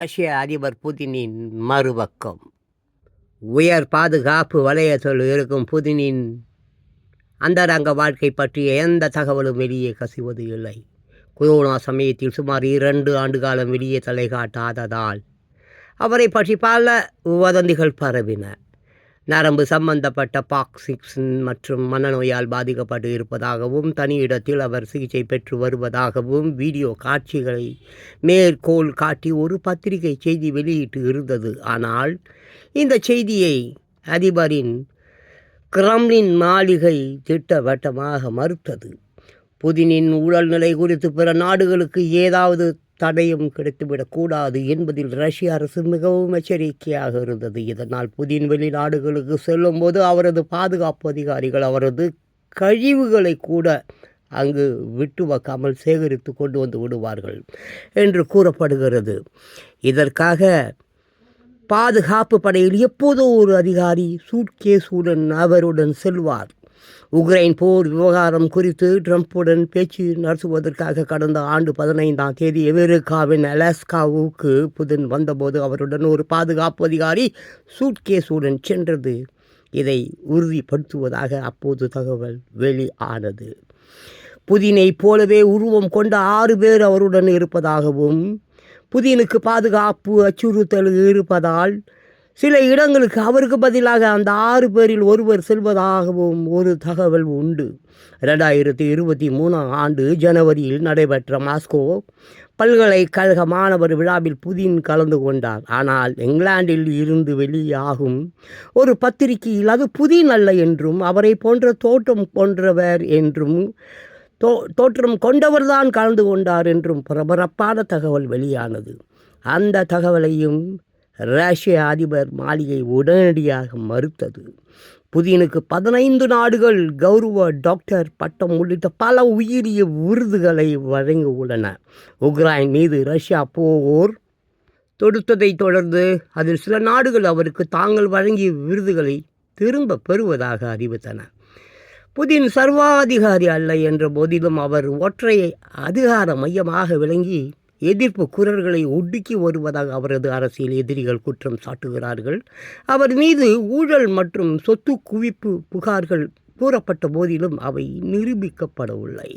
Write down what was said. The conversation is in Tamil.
ரஷ்ய அதிபர் புதினின் மறுபக்கம். உயர் பாதுகாப்பு வலயத்தில் இருக்கும் புதினின் அந்தரங்க வாழ்க்கை பற்றிய எந்த தகவலும் வெளியே கசிவது இல்லை. கொரோனா சமயத்தில் சுமார் இரண்டு ஆண்டு காலம் வெளியே தலை காட்டாததால் அவரை பற்றி பல வதந்திகள் பரவின. நரம்பு சம்பந்தப்பட்ட பாக்சிக்ஸ் மற்றும் மனநோயால் பாதிக்கப்பட்டு இருப்பதாகவும் தனி இடத்தில் அவர் சிகிச்சை பெற்று வருவதாகவும் வீடியோ காட்சிகளை மேற்கோள் காட்டி ஒரு பத்திரிகை செய்தி வெளியிட்டு இருந்தது. ஆனால் இந்த செய்தியை அதிபரின் கிரம்லின் மாளிகை திட்டவட்டமாக மறுத்தது. புதினின் ஊழல்நிலை குறித்து பிற நாடுகளுக்கு ஏதாவது தடையும் கிடைத்துவிடக்கூடாது என்பதில் ரஷ்ய அரசு மிகவும் எச்சரிக்கையாக இருந்தது. இதனால் புதின் வெளிநாடுகளுக்கு செல்லும்போது அவரது பாதுகாப்பு அதிகாரிகள் அவரது கழிவுகளை கூட அங்கு விட்டு வைக்காமல் சேகரித்து கொண்டு வந்து விடுவார்கள் என்று கூறப்படுகிறது. இதற்காக பாதுகாப்பு படையில் எப்போதோ ஒரு அதிகாரி சூட்கேஸுடன் அவருடன் செல்வார். உக்ரைன் போர் விவகாரம் குறித்து ட்ரம்ப்புடன் பேச்சு நடத்துவதற்காக கடந்த ஆண்டு பதினைந்தாம் தேதி அமெரிக்காவின் அலாஸ்காவுக்கு புதின் வந்தபோது அவருடன் ஒரு பாதுகாப்பு அதிகாரி சூட்கேஸுடன் சென்றது. இதை உறுதிப்படுத்துவதாக அப்போது தகவல் வெளியானது. புதினை போலவே உருவம் கொண்ட ஆறு பேர் அவருடன் இருப்பதாகவும் புதினுக்கு பாதுகாப்பு அச்சுறுத்தல் இருப்பதால் சில இடங்களுக்கு அவருக்கு பதிலாக அந்த ஆறு பேரில் ஒருவர் செல்வதாகவும் ஒரு தகவல் உண்டு. ரெண்டாயிரத்தி இருபத்தி மூணாம் ஆண்டு ஜனவரியில் நடைபெற்ற மாஸ்கோ பல்கலைக்கழக மாணவர் விழாவில் புதின் கலந்து கொண்டார். ஆனால் இங்கிலாந்தில் இருந்து வெளியாகும் ஒரு பத்திரிகையில் அது புதின் அல்ல என்றும் அவரை போன்ற தோற்றம் போன்றவர் என்றும் தோ தோற்றம் கொண்டவர்தான் கலந்து கொண்டார் என்றும் பரபரப்பான தகவல் வெளியானது. அந்த தகவலையும் ரஷ்ய அதிபர் மாளிகை உடனடியாக மறுத்தது. புதினுக்கு பதினைந்து நாடுகள் கௌரவ டாக்டர் பட்டம் உள்ளிட்ட பல உயிரிய விருதுகளை வழங்கியுள்ளன. உக்ரைன் மீது ரஷ்யா போர் தொடுத்ததைத் தொடர்ந்து அதில் சில நாடுகள் அவருக்கு தாங்கள் வழங்கிய விருதுகளை திரும்ப பெறுவதாக அறிவித்தன. புதின் சர்வாதிகாரி அல்ல என்ற போதிலும் அவர் ஒற்றை அதிகார மையமாக விளங்கி எதிர்ப்பு குரல்களை ஒடுக்கி வருவதாக அவரது அரசியல் எதிரிகள் குற்றம் சாட்டுகிறார்கள். அவர் மீது ஊழல் மற்றும் சொத்து குவிப்பு புகார்கள் கூறப்பட்ட போதிலும் அவை நிரூபிக்கப்படவில்லை.